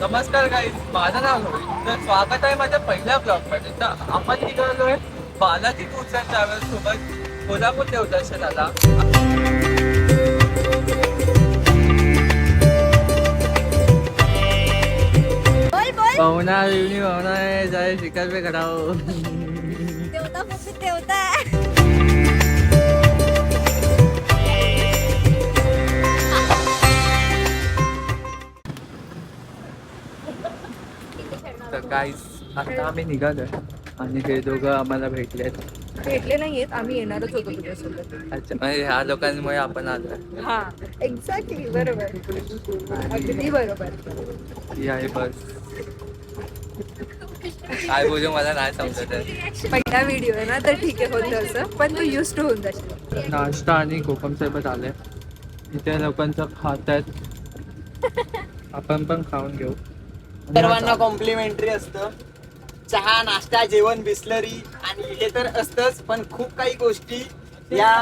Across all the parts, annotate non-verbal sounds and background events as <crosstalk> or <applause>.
नमस्कार गाईज माझं नाव रोहित. तर स्वागत आहे माझ्या पहिल्या ब्लॉगमध्ये. तर आपण निघालोय बालाजी टूर्स अँड ट्रॅव्हल्स सोबत कोल्हापूर देवदर्शनाला. बोल बोल. पाहुणा येऊन पाहुणा जाय शिकार पे करावं देवता पुढे देवता तर गाईज आता आम्ही निघालोय. आणि हे दोघं आम्हाला भेटलेत. भेटले नाहीयेत आम्ही येणारच होतो तुझ्यासोबत अच्छा म्हणजे ह्या लोकांमुळे आपण आलोय. हा एक्झॅक्टली बरोबर. अगदी बरोबर. ही आहे बस. काय बोलू मला नाही समजत आहे. पहिला व्हिडिओ आहे ना तर ठीक आहे होतं असं. पण तू युज टू होऊन जाशील. नाश्ता आणि कोकम सरबत आले इथे लोकांचं खात आहेत आपण पण खाऊन घेऊ. सर्वांना कॉम्प्लिमेंटरी असतं. चहा नाश्ता जेवण बिस्लरी आणि हे तर असतंच पण खूप काही गोष्टी या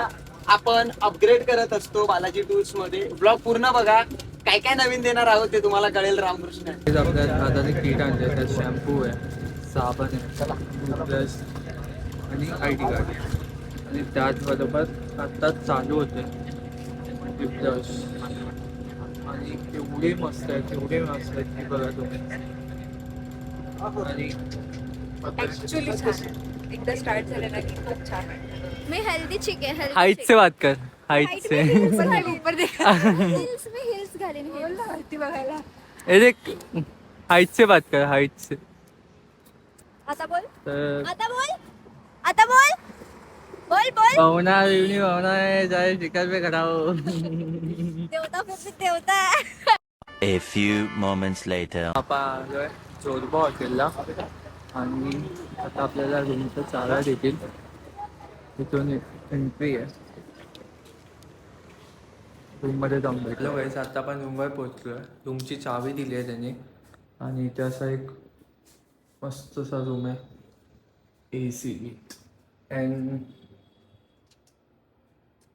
आपण अपग्रेड करत असतो बालाजी टूर्समध्ये. ब्लॉग पूर्ण बघा. काय काय नवीन देणार आहोत ते तुम्हाला कळेल रामकृष्ण. आपल्या किट आणले त्यात शॅम्पू आहे साबण आहे ब्रश आणि आय डी कार्ड आणि त्याचबरोबर आत्ताच चालू होते आणि एवढे मस्त आहेत एवढे मस्त आहेत की बघा तुम्ही. आणि ऍक्च्युली छान. आहे. एकदा स्टार्ट झालं ना की खूप छान मैं हेल्दी चिक हेल्दी हाईट से बात कर. हाईट से. पण नाही, ऊपर देखा. <laughs> हिल्स में हिल्स घालेन बोल ना, वरती बघायला. ए देख. हाईट से बात कर हाईट से. आता बोल. आता बोल. आता बोल. बोल बोल. पाहुणा येऊन पाहुणा जाय शिकार पे करावं देवता पुढे देवता A few moments later. आपण आलोय जोरबा हॉटेलला. आणि आता आपल्याला रूमचा चारा देतील. तिथून एंट्री आहे. रूममध्ये जाऊन भेटलो. वेळेस आता आपण रूमवर पोहोचलो आहे रूमची चावी दिली आहे त्यांनी. आणि इथे असा एक मस्तसा रूम आहे. ए सी अँड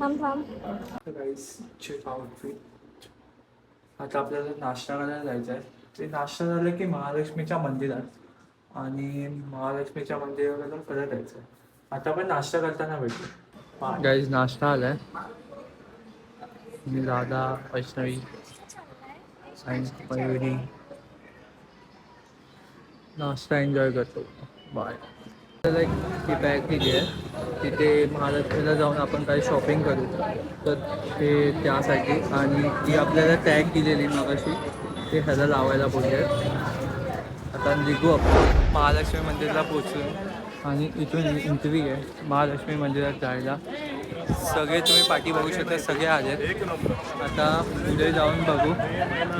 थांब थांब. गाईस चेक आउटफिट आता आपल्याला नाश्ता करायला जायचं आहे ते नाश्ता झालं की महालक्ष्मीच्या मंदिरात. आणि महालक्ष्मीच्या मंदिराला परत जायचं आहे आता पण नाश्ता करताना भेटू. गाईज नाश्ता आलाय मी दादा वैष्णवी आणि मयुरी. नाश्ता एन्जॉय करतो. बाय एक ती बॅग दिली आहे. तिथे महालक्ष्मीला जाऊन आपण काही शॉपिंग करू. तर ते त्यासाठी आणि ती आपल्याला टॅग दिलेली मगाशी. ते ह्याला लावायला बोलले आता निघू आपण. महालक्ष्मी मंदिरला पोचलो आणि इथून एंट्री आहे महालक्ष्मी मंदिरात जायला. सगळे तुम्ही पाठी बघू शकता. सगळे आलेत. आता पुढे जाऊन बघू.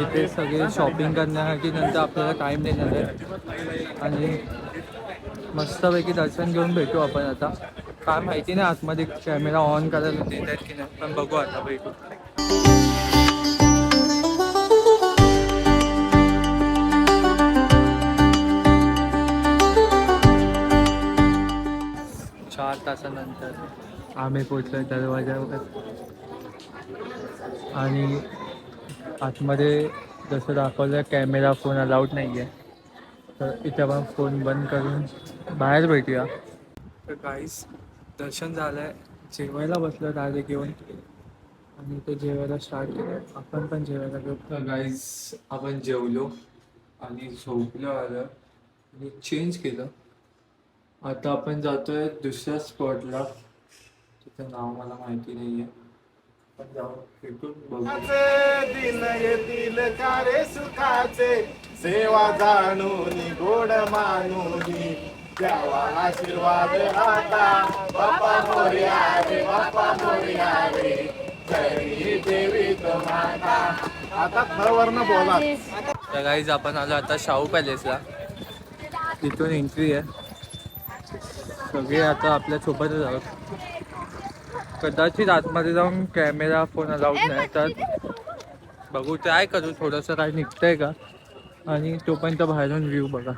इथे सगळे शॉपिंग करण्यासाठी नंतर आपल्याला टाईम देणार आहे आणि मस्तपैकी दर्शन घेऊन भेटू आपण आता. काय माहिती नाही आतमध्ये कॅमेरा ऑन करायला देत आहेत की नाही पण बघू आता भेटू. चार तासानंतर आम्ही पोचलो दरवाजावर आणि आतमध्ये जसं दाखवलं कॅमेरा फोन अलाउड नाही आहे तर इथे आपण फोन बंद करून बाहेर भेटूया. तर काहीच दर्शन झालंय. जेवायला बसलं डायरेक्ट येऊन. आणि ते जेवायला स्टार्ट केलं आपण पण जेवायला घेऊ तर गाईज आपण जेवलो आणि झोपलो आलं. आणि चेंज केलं. आता आपण जातोय दुसऱ्या स्पॉटला तिचं नाव मला माहिती नाही आहे पण जाऊ भेटून बघू. सुखाचे दिन येतील कारे सुखाचे. सेवा जाणून गोड मानून. द्यावा आशीर्वाद आता बाप्पा मोर्या रे बाप्पा मोर्या रे देवी माता आता खरवरनं बोला तर गाईज आपण आलो आता शाहू पॅलेसला इथून एंट्री आहे. सगळे आता आपल्या सोबतच आहोत. कदाचित आतमध्ये जाऊन कॅमेरा फोन अलाउड नाही तर बघू ट्राय करू. थोडंसं काय निघतंय का? आणि तोपर्यंत बाहेरून व्ह्यू बघा.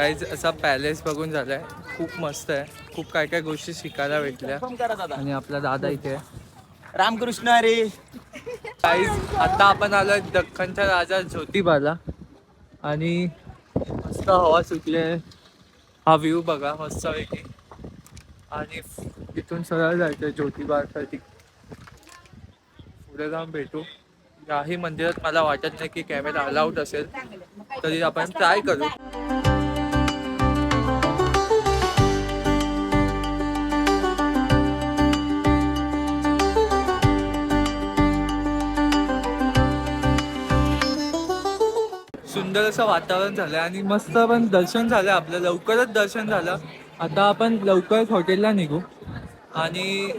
काहीच असा पॅलेस बघून झालाय. खूप मस्त आहे. खूप काय काय गोष्टी शिकायला भेटल्या. आणि आपला दादा इथे रामकृष्ण अरे काहीच आता आपण आलोय दख्खनच्या राजा ज्योतिबाला. आणि मस्त हवा सुटले हा व्ह्यू बघा मस्त पैकी आणि इथून सरळ जायचं ज्योतिबासाठी. पुढे जाऊन भेटू. याही मंदिरात मला वाटत नाही की कॅमेरा अलाउड असेल. तरी आपण ट्राय करू. सुंदर असं वातावरण झालं आणि मस्त पण दर्शन झालं आपलं लवकरच दर्शन झालं. आता आपण लवकरच हॉटेलला निघू आणि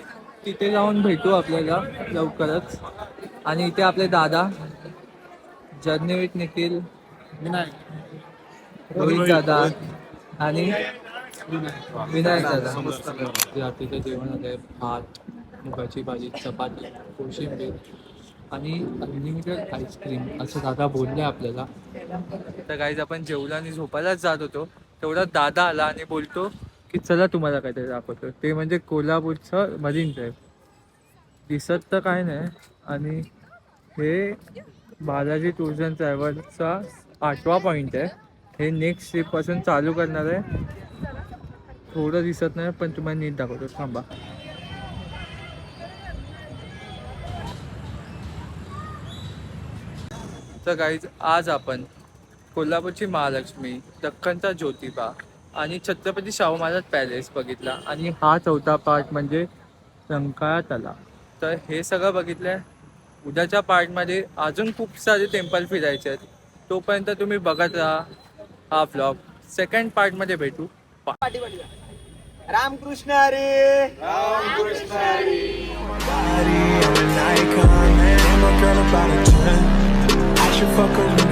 तिथे जाऊन भेटू आपल्याला लवकरच. आणि इथे आपले दादा जर्नी विथ निखिल रोहित दादा आणि विनायक दादा. तिथे जेवण आहे भात मुगाची भाजी चपाती कोशिंबीर. आणि अनलिमिटेड आईस्क्रीम असं दादा बोलले आपल्याला. तर गाईज आपण जेवला आणि झोपायलाच जात होतो. तेवढा दादा आला आणि बोलतो की चला तुम्हाला काहीतरी दाखवतो. ते म्हणजे कोल्हापूरचं मरीन ड्राईव्ह दिसत तर काय नाही. आणि हे बालाजी टूर्स अँड ट्रॅव्हल्सचा आठवा पॉईंट आहे. हे नेक्स्ट ट्रिपपासून चालू करणार आहे. थोडं दिसत नाही पण तुम्हाला नीट दाखवतो. थांबा. तर काहीच आज आपण कोल्हापूरची महालक्ष्मी दख्खनचा ज्योतिबा आणि छत्रपती शाहू महाराज पॅलेस बघितला आणि हा चौथा पार्ट म्हणजे रंकाळा तलाव तर हे सगळं बघितलंय उद्याच्या पार्टमध्ये अजून खूप सारे टेम्पल फिरायचे आहेत तोपर्यंत तुम्ही बघत राहा हा ब्लॉग सेकंड पार्टमध्ये भेटू पाठी जा. रामकृष्ण अरे you fuck around.